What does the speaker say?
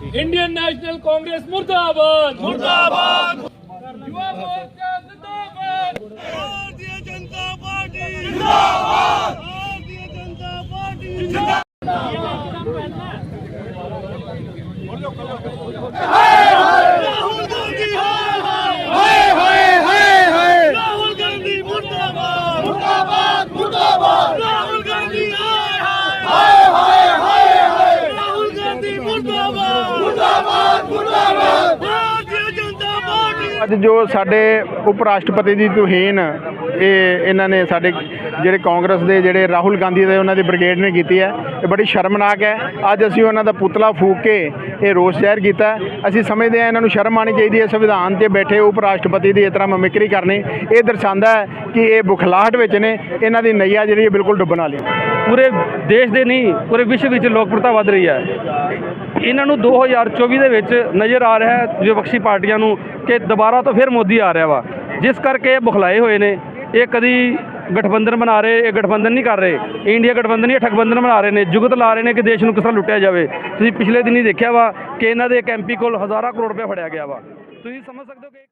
Indian national Congress ਜਿੰਦਾਬਾਦ ਰਾਹੁਲ ਗਾਂਧੀ ਮੁਰਦਾਬਾਦ ਮੁਰਦਾਬਾਦ ਮੁਰਦਾਬਾਦ ਰਾਹੁਲ ਗਾਂਧੀ ਹਾਏ ਹਾਏ ਹਾਏ ਹਾਏ ਹਾਏ ਰਾਹੁਲ ਗਾਂਧੀ ਮੁਰਦਾਬਾਦ ਮੁਰਦਾਬਾਦ ਮੁਰਦਾਬਾਦ ਭਾਰਤੀ ਜਨਤਾ ਪਾਰਟੀ ਅੱਜ ਜੋ ਸਾਡੇ ਉਪ ਰਾਸ਼ਟਰਪਤੀ ਦੀ ਤੋਹੀਨ, ਇਹ ਇਹਨਾਂ ਨੇ ਸਾਡੇ ਜਿਹੜੇ ਕਾਂਗਰਸ ਦੇ ਜਿਹੜੇ ਰਾਹੁਲ ਗਾਂਧੀ ਦੇ ਉਹਨਾਂ ਦੀ ਬ੍ਰਿਗੇਡ ਨੇ ਕੀਤੀ ਹੈ, ਇਹ ਬੜੀ ਸ਼ਰਮਨਾਕ ਹੈ। ਅੱਜ ਅਸੀਂ ਉਹਨਾਂ ਦਾ ਪੁਤਲਾ ਫੂਕ ਕੇ ਇਹ ਰੋਸ ਜ਼ਾਹਿਰ ਕੀਤਾ ਅਸੀਂ ਸਮਝਦੇ ਹਾਂ ਇਹਨਾਂ ਨੂੰ ਸ਼ਰਮ ਆਣੀ ਚਾਹੀਦੀ ਹੈ, ਸੰਵਿਧਾਨ ਤੇ ਬੈਠੇ ਉਪ ਰਾਸ਼ਟਰਪਤੀ ਦੀ ਇਸ ਤਰ੍ਹਾਂ ਮਮਿਕਰੀ ਕਰਨੀ। ਇਹ ਦਰਸਾਉਂਦਾ ਹੈ ਕਿ ਇਹ ਬੁਖਲਾਹਟ ਵਿੱਚ ਨੇ, ਇਹਨਾਂ ਦੀ ਨਈਆ ਜਿਹੜੀ ਹੈ ਬਿਲਕੁਲ ਡੁੱਬਣ ਵਾਲੀ ਪੂਰੇ ਦੇਸ਼ ਦੇ ਨਹੀਂ, ਪੂਰੇ ਵਿਸ਼ਵ ਵਿੱਚ ਲੋਕਪ੍ਰਿਅਤਾ ਵੱਧ ਰਹੀ ਹੈ। ਇਹਨਾਂ ਨੂੰ 2024 ਦੇ ਵਿੱਚ ਨਜ਼ਰ ਆ ਰਿਹਾ ਹੈ ਵਿਪਕਸ਼ੀ ਪਾਰਟੀਆਂ ਨੂੰ ਕਿ ਦੁਬਾਰਾ ਤੋਂ ਫਿਰ ਮੋਦੀ ਆ ਰਿਹਾ ਵਾ। ਜਿਸ ਕਰਕੇ ਇਹ ਬੁਖਲਾਏ ਹੋਏ ਨੇ। ਇਹ ਕਦੀ ਗਠਬੰਧਨ ਬਣਾ ਰਹੇ, ਇਹ ਗਠਬੰਧਨ ਨਹੀਂ ਕਰ ਰਹੇ। ਇੰਡੀਆ ਗਠਬੰਧਨ ਇਹ ਠਗਬੰਧਨ ਬਣਾ ਰਹੇ ਨੇ। ਜੁਗਤ ਲਾ ਰਹੇ ਨੇ ਕਿ ਦੇਸ਼ ਨੂੰ ਕਿਸ ਤਰ੍ਹਾਂ ਲੁੱਟਿਆ ਜਾਵੇ। ਤੁਸੀਂ ਪਿਛਲੇ ਦਿਨੀ ਦੇਖਿਆ ਵਾ ਕਿ ਇਹਨਾਂ ਦੇ ਇੱਕ ਐਮਪੀ ਕੋਲ ਹਜ਼ਾਰਾਂ ਕਰੋੜ ਰੁਪਏ ਫੜਿਆ ਗਿਆ ਵਾ। ਤੁਸੀਂ ਸਮਝ ਸਕਦੇ ਹੋ ਕਿ